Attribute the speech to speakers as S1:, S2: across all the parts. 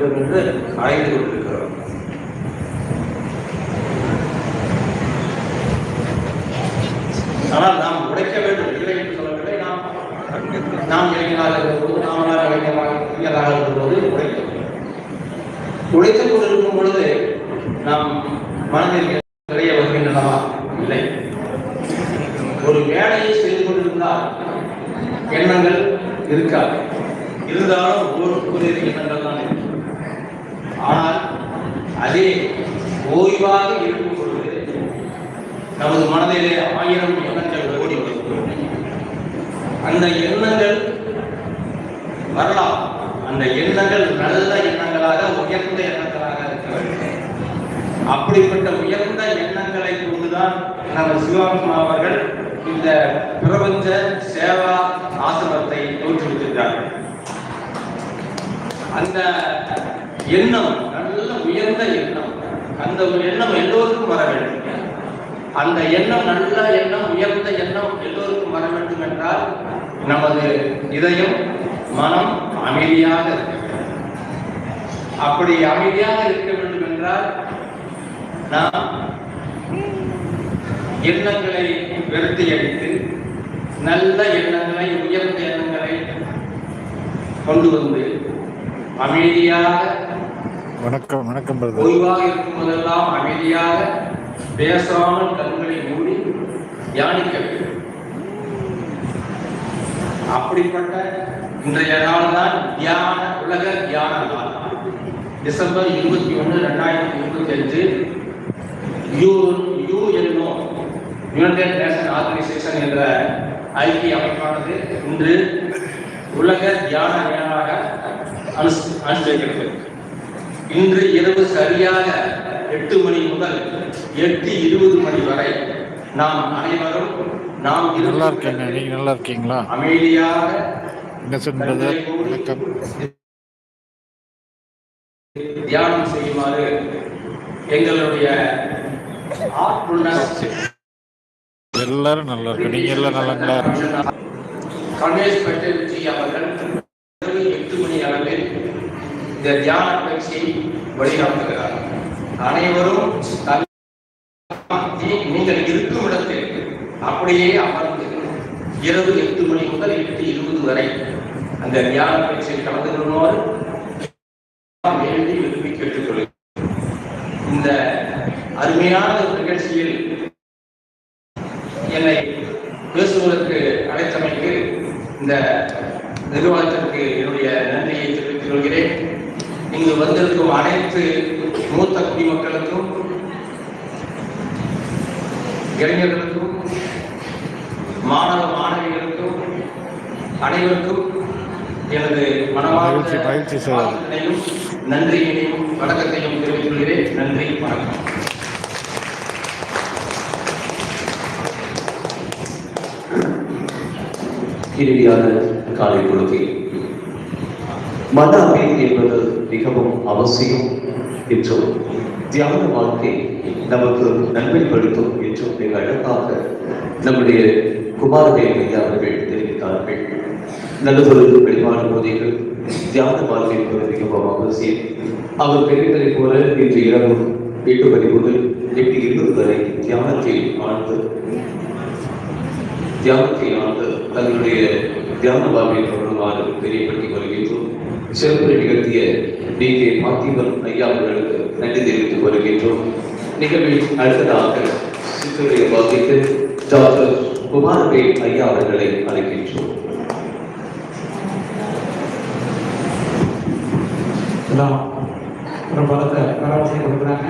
S1: வேண்டும் என்று அழைத்து கொண்டிருக்கிறோம். ஆனால் நாம் உடைக்க வேண்டும் இல்லை என்று சொல்லவில்லை. நாம் நாம் இளைஞராக இருக்கும்போது நாமளாக இளைஞராக இளைஞராக இருக்கும்போது உழைக்க உடைத்துக் கொண்டிருக்கும் பொழுது நாம் மனதில் நிறைய வருகின்றனவா? இல்லை. ஒரு வேலையை செய்து கொண்டிருந்தால் எண்ணங்கள் இருக்காது. இருந்தாலும் ஒரு புதிய எண்ணங்கள் தான் இருக்கும் ஆனால் அதே ஓய்வாக இருக்கும் பொழுது நமது மனதிலே ஆயிரம் எண்ணங்கள் ஓடி அந்த எண்ணங்கள் வரலாம். அந்த எண்ணங்கள் நல்ல எண்ணங்களாக உயர்ந்த எண்ணங்களாக இருக்க வேண்டும். அப்படிப்பட்ட உயர்ந்த எண்ணங்களை கொண்டுதான் நமது சிவாத்மா அவர்கள் இந்த பிரபஞ்ச சேவா ஆசிரமத்தை தோற்றுவித்திருக்கிறார்கள். அந்த எண்ணம் நல்ல உயர்ந்த எண்ணம். அந்த ஒரு எண்ணம் எல்லோருக்கும் வர வேண்டும். அந்த எண்ணம் நல்ல எண்ணம் உயர்ந்த எண்ணம் எல்லோருக்கும் வர வேண்டும் என்றால் நமது இதயம் மனம் அமைதியாக இருக்க வேண்டும். அப்படி அமைதியாக இருக்க வேண்டும் என்றால் நாம் எண்ணங்களை வெறுத்து அடித்து நல்ல எண்ணங்களை உயர்ந்த எண்ணங்களை கொண்டு வந்து அமைதியாக
S2: வணக்கம் வணக்கம்
S1: ஓய்வாக இருக்கும் போதெல்லாம் அமைதியாக பேசாமல் கண்களை மூடி தியானிக்க வேண்டும். அப்படிப்பட்ட இன்றைய நாள் தான் தியான உலக தியான நாள். டிசம்பர் இருபத்தி ஒன்று ரெண்டாயிரத்தி இருபத்தி அஞ்சு யூஎன்ஓ யுனைடெட் நேஷன் ஆர்கனைசேஷன் என்ற ஐக்கிய அமைப்பானது இன்று உலக தியான அனுஸ்- அனுஷ்டிக்கிறது இன்று இரவு சரியாக எட்டு மணி முதல் எட்டு இருபது மணி வரை நாம் அனைவரும் நாம்
S2: நல்லா இருக்கேங்க. நீங்க நல்லா இருக்கீங்களா?
S1: அமைதியாக
S2: இன்னசென்ட் பிரதர் வணக்கம்.
S1: தியானம் செய்யுமாறு எங்களுடைய
S2: எல்லாரும் நல்லா இருக்கு நீங்க எல்லாம் நல்லாங்களா
S1: கணேஷ் பட்டேல்ஜி அவர்கள் எட்டு மணி அளவில் இந்த தியான பயிற்சியை வழிநடத்துகிறார் அனைவரும் நீங்கள் இருக்கும் இடத்தில் அப்படியே அமர்ந்து இரவு எட்டு மணி முதல் எட்டு இருபது வரை அந்த தியான பயிற்சியில் கலந்து கொள்ளுமாறு வேண்டி விரும்பி கேட்டுக்கொள்கிறேன். இந்த அருமையான ஒரு நிகழ்ச்சியில் என்னை பேசுவதற்கு அழைத்தமைக்கு இந்த நிறுவனத்திற்கு என்னுடைய இங்கு வந்திருக்கும் அனைத்து மூத்த குடிமக்களுக்கும் இளைஞர்களுக்கும் மாணவ மாணவிகளுக்கும் அனைவருக்கும் எனது மனமார்ந்த நன்றியினையும் வணக்கத்தையும் தெரிவித்துக் கொள்கிறேன் நன்றி வணக்கம்.
S3: இறுதியான காலை பொழுதில் மன அமைதி என்பது மிகவும் அவசியம் என்றும் தியான வாழ்க்கை நமக்கு நன்மைப்படுத்தும் என்றும் மிக அழகாக நம்முடைய குமாரவேல் அவர்கள் தெரிவித்தார்கள். நல்லதொரு வெளிப்பாடு போதைகள். தியான வாழ்க்கை என்பது மிகவும் அவசியம். அவர் தெரிவித்ததை போல இன்று இரவு எட்டு மணி முதல் எட்டு இருபது வரை தியானத்தில் ஆழ்ந்து தியானத்தை ஆழ்ந்து தன்னுடைய தியான வாழ்க்கை தொடர்பான தெரியப்படுத்திக் கொள்கின்றோம் சிறப்பு நிகழ்த்திய டி. கே. பார்த்திபன் ஐயா அவர்களுக்கு நன்றி தெரிவித்துக் கொள்கின்றோம். நிகழ்வில் அடுத்ததாக சிற்றுரையை வாசித்து டாக்டர் குமாரவேல் ஐயா அவர்களை அழைக்கின்றோம்.
S4: எல்லாம் ஒரு பலத்தை பரவசை கொடுக்குறாங்க.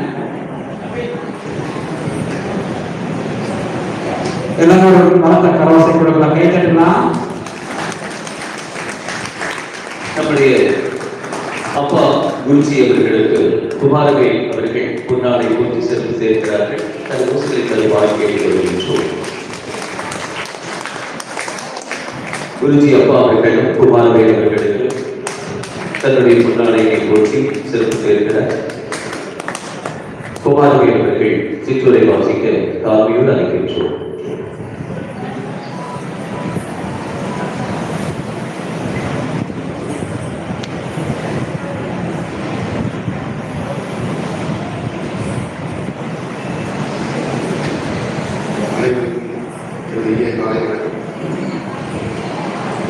S4: எல்லாரும் ஒரு பலத்தை கரவசை கொடுக்கலாம் கை தட்டலாம்
S3: நம்முடைய அப்பா குருஜி அவர்களுக்கு குமாரவேல் அவர்கள் பொன்னாடை பூர்த்தி சிறப்பு சேர்க்கிறார்கள். தன் ஊசலை தலை வாழ்க்கையை வருகின்றோம் குருஜி அப்பா அவர்களும் குமாரவேல் அவர்களுக்கு தன்னுடைய பொன்னாடையை பூர்த்தி சிறப்பு சேர்க்கிறார். குமாரவேல் அவர்கள் சிற்றுரை வாசிக்க தாழ்மையோடு அழைக்கின்றோம்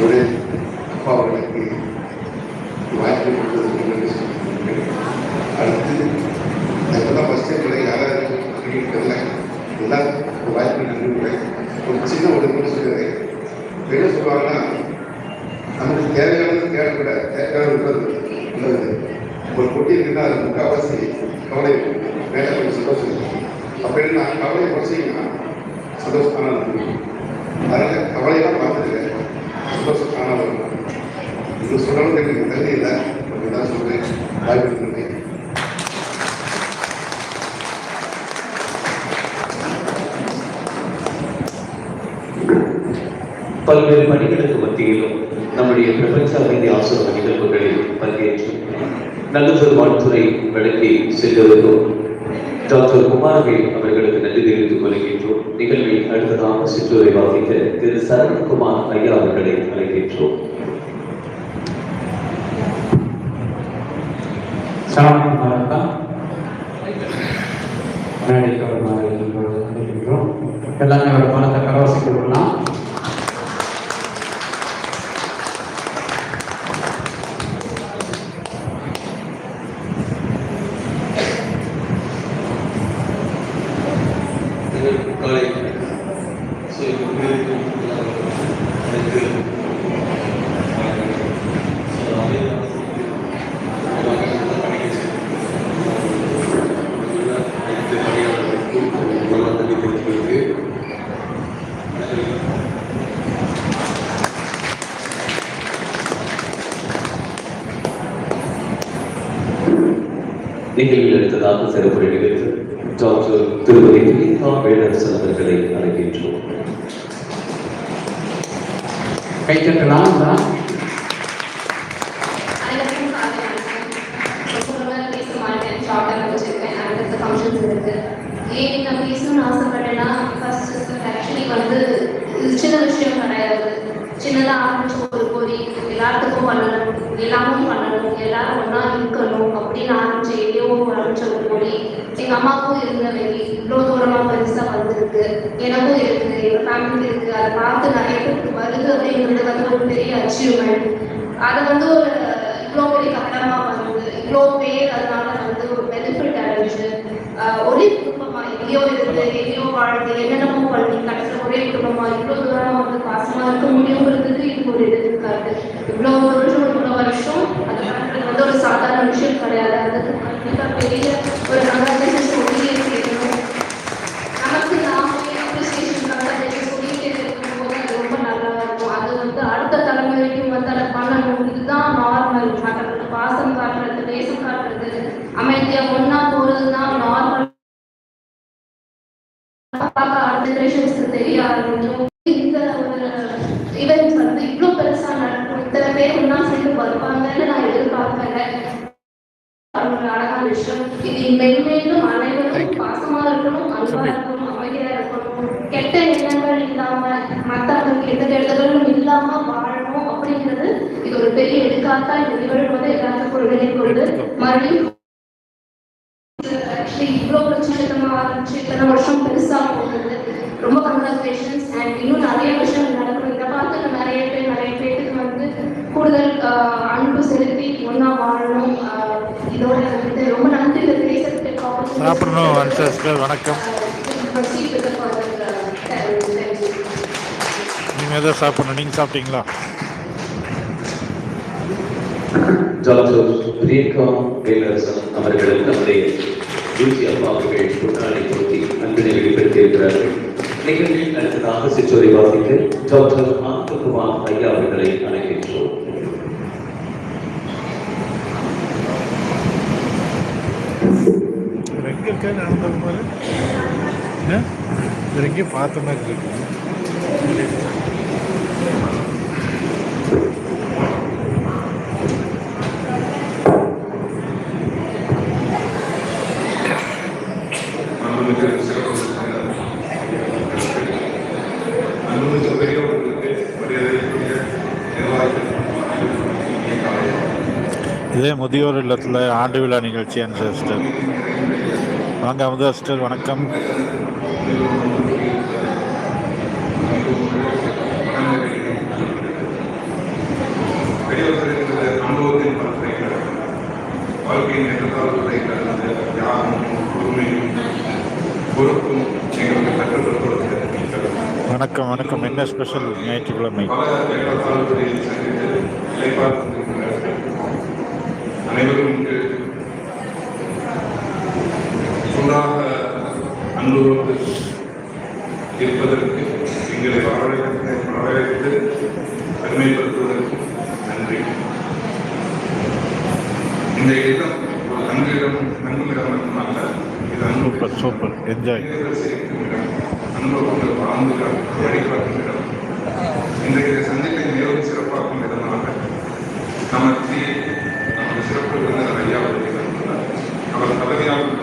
S3: சுரேஷ் அவர்களுக்கு
S5: வாய்ப்பு கொடுத்ததுக்கு நன்றி சொல்லியிருக்கிறேன் அடுத்து இப்போதான் ஃபஸ்ட் டைம் யாராவது தெரியல எல்லாம் வாய்ப்பு நன்றிக்கிறேன் ஒரு சின்ன ஒரு கூட சொல்லுறேன் என்ன சொல்லுவாங்கன்னா நமக்கு தேவையானது தேவைப்படாது தேவையான உள்ளது. ஒரு குட்டி இருக்குன்னா அது முக்கால்வாசி கவலை வேலை கொஞ்சம் சந்தோஷம். அப்படின்னு நான் கவலை குறைச்சிங்கன்னா சந்தோஷமான
S3: பல்வேறு பணிகளுக்கு மத்தியிலும் நம்முடைய பிரபஞ்ச அமைதி ஆசிரம நிகழ்வுகளில் பங்கேற்று நல்லதொரு வாழ்த்துறை வழங்கி சென்றவர்களும் டாக்டர் குமாரவேல் அவர்களுக்கு நன்றி தெரிவித்துக் கொள்கின்றோம். நிகழ்வில் அடுத்ததாக சிற்றுரை வாசிக்க திரு சரவணகுமார் ஐயா அவர்களை அழைக்கின்றோம்.
S4: எல்லாமே ஒரு பலத்தை கரவசம் கொடுக்கலாம்
S1: காலை
S3: நிகழ்வில் அடுத்ததாக சிறப்புரை நிகழ்த்து டாக்டர் திருமதி பிரியங்கா அவர்களை அழைக்கின்றோம்.
S4: கைத்தட்டலாம் தான்
S6: மாட்டேன். வந்து சின்ன விஷயம் கிடையாது. சின்னதா ஆரம்பிச்சு ஒரு பொறி, எல்லாத்துக்கும் பண்ணணும், எல்லாமும் பண்ணணும், எல்லாரும் ஒன்றா இருக்கணும் அப்படின்னு ஆரம்பிச்ச எங்கேயோ ஆரம்பிச்ச ஒரு மொழி எங்க அம்மாவுக்கும் இருந்த வெறி இவ்வளோ தூரமா பெருசாக வந்திருக்கு. எனக்கும் இருக்கு எங்க ஃபேமிலிக்கு இருக்கு அதை பார்த்து நிறைய பேருக்கு வருது அப்படிங்கிறது வந்து ஒரு பெரிய அச்சீவ்மெண்ட். அது வந்து ஒரு இவ்வளோ பெரிய கட்டணமா வந்து இவ்வளோ பேர் அதனால வந்து ஒரு பெனிஃபிட் அடைஞ்சு ஒரே குடும்பமா எங்கேயோ இருந்து எங்கேயோ வாழ்ந்து என்னென்னமோ பண்ணி கடைசியில் ஒரே குடும்பமா இவ்வளோ தூரமா வந்து பாசமா இருக்க முடியுங்கிறதுக்கு இது ஒரு எடுத்துக்காட்டு இவ்வளோ வருஷம் இவ்வளோ வருஷம் அது வந்து ஒரு சாதாரண விஷயம் கிடையாது. அதுக்கு கண்டிப்பா பெரிய ஒரு கங்க்ராச்சுலேஷன் சொல்லியே செய்யணும் நமக்கு நாமே அப்ரிசியேஷன் கங்க்ராச்சுலேஷன் சொல்லிட்டே இருக்கும்போது அது ரொம்ப நல்லா இருக்கும் அது வந்து அடுத்த தலைமுறைக்கும் வந்து அதை பண்ணணும் இதுதான் நார்மல் மற்றவங்களுக்கு பாசம் காட்டுறது நேசம் காட்டுறது அமைதியா ஒண்ணா போறது தான் நார்மல் அடுத்த ஜெனரேஷன்ஸ்க்கு தெரிய ஆரம்பிக்கும் இந்த ஒரு இவெண்ட் வந்து இவ்வளவு பெருசா நடக்கும் இத்தனை பேர் ஒண்ணா சேர்ந்து வருவாங்கன்னு நான் எதிர்பார்க்கல அது ஒரு அழகான விஷயம். இது மென்மேலும் அனைவரும் பாசமா இருக்கணும் அன்பா இருக்கணும் அமைதியா இருக்கணும். கெட்ட எண்ணங்கள் இல்லாம மத்தவங்களுக்கு எந்த கெடுதலும் இல்லாம வாழணும் அப்படிங்கிறது இது ஒரு பெரிய எடுக்காத்தா இந்த நிகழ்வு வந்து எல்லாத்துக்கும் ஒரு மறுபடியும் பிரச்சனை இத்தனை வருஷம் பெருசா போகுது ரொம்ப கங்க்ராச்சுலேஷன்ஸ் அண்ட் இன்னும் நிறைய விஷயங்கள் நடக்கணும் இதை பார்த்து இன்னும் நிறைய பேர் நிறைய பேருக்கு வந்து கூடுதல் ஆஹ், அன்பு செலுத்தி ஒன்றா வாழணும் ஆஹ், இதோட வந்து ரொம்ப நன்றி இதை பேசுறதுக்கு opportunity
S2: சாப்பிடணும். அன்சஸ்டர் வணக்கம். நீங்கள் எதை சாப்பிடணும். நீங்கள் சாப்பிட்டீங்களா?
S3: டாக்டர் பிரியங்கா வேலரசன் அவர்கள் நம்முடைய யூசி அப்பா அவர்கள் முன்னாடி பொருத்தி அன்பினை வெளிப்படுத்தியிருக்கிறார்கள். நிகழ்வில் அடுத்ததாக வாசிக்க டாக்டர் ஆனந்தகுமார் ஐயா அவர்களை அழைக்கின்றோம்
S2: இவர் எங்கே இருக்கா நடந்தகுமார் இவர் எங்கேயும் பார்த்த மாதிரி இருக்கு
S5: அன்புமிக்க சிறப்பு விருந்தினர். அன்புமிக்க பெரியவர்களுக்கு மரியாதைக்குரிய நிர்வாகிகள் இனிய காலை
S2: இதே முதியோர் இல்லத்தில் ஆண்டு விழா நிகழ்ச்சி அன்சஸ்டர் வாங்க அமுதாஸ்டர் வணக்கம்.
S5: வாழ்க்கையின் பொறுமையும் பொறுப்பும் எங்களுக்கு கற்றுக்
S2: வணக்கம் வணக்கம் என்ன ஸ்பெஷல் ஞாயிற்றுக்கிழமை
S5: அனைவரும் சூடாக அன்போடு இருப்பதற்கு எங்களை வரவேற்று வரவேற்று பெருமைப்படுத்துவதற்கு நன்றி. இந்த இடம் ஒரு நன்றிடம் நன்றிடம் மட்டுமல்ல இது அன்பு
S2: சூப்பர் சூப்பர் என்ஜாய்
S5: அன்போடு வாழ்ந்து வழிகாட்டும் இடம். இன்றைய சந்திப்பை மிகவும் சிறப்பாக்கும் விதமாக நமக்கு நமது சிறப்பு விருந்தினர் ஐயா அவர்கள். அவர் பதவியால்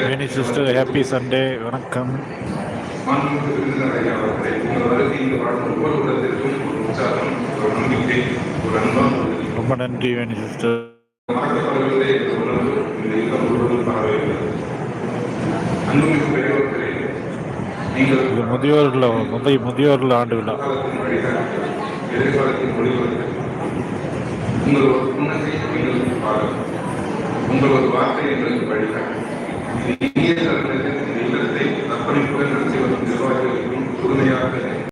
S2: வேணி சிஸ்டர் ஹாப்பி சண்டே வணக்கம். ரொம்ப நன்றி வேணி சிஸ்டர்
S5: மறக்கப்படுவதே
S2: இது முதியோர்கள் முந்தைய முதியோர்கள் ஆண்டு விழா.
S5: உங்கள் ஒரு வார்த்தை எங்களுக்கு வழிகாட்டும் இந்திய தலைநகரின் நிர்வாகிகளுக்கும் புதுமையாக